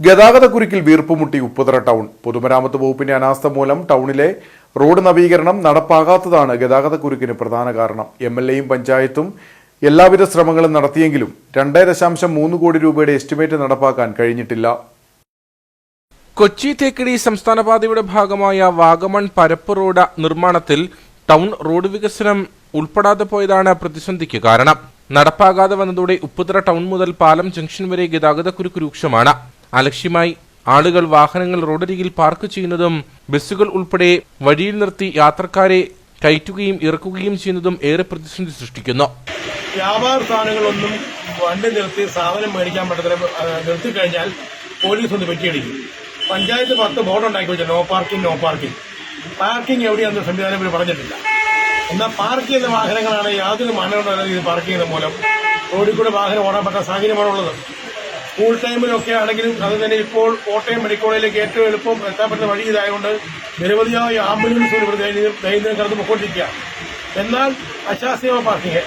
ഗതാഗതക്കുരുക്കിൽ വീർപ്പുമുട്ടി Upputhara town. പൊതുമരാമത്ത് വകുപ്പിന്റെ അനാസ്ഥ മൂലം ടൗണിലെ റോഡ് നവീകരണം നടപ്പാകാത്തതാണ് ഗതാഗതക്കുരുക്കിന് പ്രധാന കാരണം. എം എൽ എയും പഞ്ചായത്തും എല്ലാവിധ ശ്രമങ്ങളും നടത്തിയെങ്കിലും രണ്ടേ ദശാംശം മൂന്ന് കോടി രൂപയുടെ എസ്റ്റിമേറ്റ് നടപ്പാക്കാൻ കഴിഞ്ഞിട്ടില്ല. കൊച്ചി തേക്കടി സംസ്ഥാനപാതയുടെ ഭാഗമായ വാഗമൺ പരപ്പ് റോഡ് നിർമ്മാണത്തിൽ ടൗൺ റോഡ് വികസനം ഉൾപ്പെടാതെ പോയതാണ് പ്രതിസന്ധിക്ക് കാരണം. നടപ്പാകാതെ വന്നതോടെ ഉപ്പുതറ ടൗൺ മുതൽ പാലം ജംഗ്ഷൻ വരെ ഗതാഗതക്കുരുക്ക് രൂക്ഷമാണ്. അലക്ഷ്യമായി ആളുകൾ വാഹനങ്ങൾ റോഡരികിൽ പാർക്ക് ചെയ്യുന്നതും ബസ്സുകൾ ഉൾപ്പെടെ വഴിയിൽ നിർത്തി യാത്രക്കാരെ കയറ്റുകയും ഇറക്കുകയും ചെയ്യുന്നതും ഏറെ പ്രതിസന്ധി സൃഷ്ടിക്കുന്നു. വ്യാപാര സ്ഥാനങ്ങളൊന്നും വണ്ടി നിർത്തി സാധനം മേടിക്കാൻ പറ്റത്തില്ല. നിർത്തി കഴിഞ്ഞാൽ പോലീസ് ഒന്ന് പറ്റിയടിക്കും. പഞ്ചായത്ത് പത്ത് ബോർഡ് ഉണ്ടാക്കി no parking no parking. Parking എവിടെയാണെന്ന് സംവിധാനം ഇവർ പറഞ്ഞിട്ടില്ല. എന്നാൽ പാർക്ക് ചെയ്യുന്ന വാഹനങ്ങളാണ് യാതൊരു മാനവ പാർക്ക് ചെയ്യുന്ന മൂലം. റോഡിൽ കൂടെ വാഹനം ഓടാൻ പറ്റാത്ത സാഹചര്യമാണുള്ളത്. സ്കൂൾ ടൈമിലൊക്കെ ആണെങ്കിലും അത് തന്നെ ഇപ്പോൾ കോട്ടയം മെഡിക്കൽ കോളേജിലേക്ക് ഏറ്റവും എളുപ്പം എത്താൻ പറ്റുന്ന വഴി ഇതായതുകൊണ്ട് നിരവധിയായ ആംബുലൻസുകൾ ഇവിടെ ദൈനം- ദൈനംദിനം കടന്നു പൊക്കോണ്ടിരിക്കുക എന്നാൽ അശാസ്ത്രീയ പാർക്കിങ്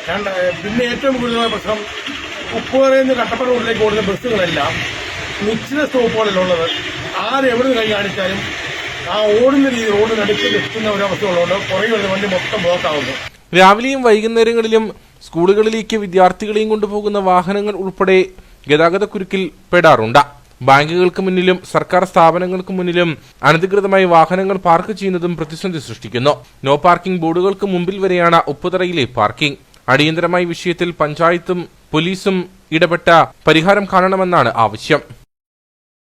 പിന്നെ ഏറ്റവും കൂടുതലായ പ്രശ്നം ഉപ്പുകരയിൽ കട്ടപ്പന റോഡിലേക്ക് ഓടുന്ന ബസ്സുകളെല്ലാം നിശ്ചിത സ്റ്റോപ്പുകളിലുള്ളത് ആരെവിടെ കൈ കാണിച്ചാലും ആ ഓടുന്ന രീതി റോഡിനടുത്ത് നിൽക്കുന്ന ഒരു അവസ്ഥ ഉള്ളതുകൊണ്ട് കുറേ വണ്ടി മൊത്തം ബ്ലോക്കാവുന്നു രാവിലെയും വൈകുന്നേരങ്ങളിലും സ്കൂളുകളിലേക്ക് വിദ്യാർത്ഥികളെയും കൊണ്ടുപോകുന്ന വാഹനങ്ങൾ ഉൾപ്പെടെ ഗതാഗതക്കുരുക്കിൽ പെടാറുണ്ട്. ബാങ്കുകൾക്ക് മുന്നിലും സർക്കാർ സ്ഥാപനങ്ങൾക്ക് മുന്നിലും അനധികൃതമായി വാഹനങ്ങൾ പാർക്ക് ചെയ്യുന്നതും പ്രതിസന്ധി സൃഷ്ടിക്കുന്നു. നോ പാർക്കിംഗ് ബോർഡുകൾക്ക് മുമ്പിൽ വരെയാണ് ഉപ്പുതറയിലെ പാർക്കിംഗ്. അടിയന്തരമായി വിഷയത്തിൽ പഞ്ചായത്തും പോലീസും ഇടപെട്ട പരിഹാരം കാണണമെന്നാണ് ആവശ്യം.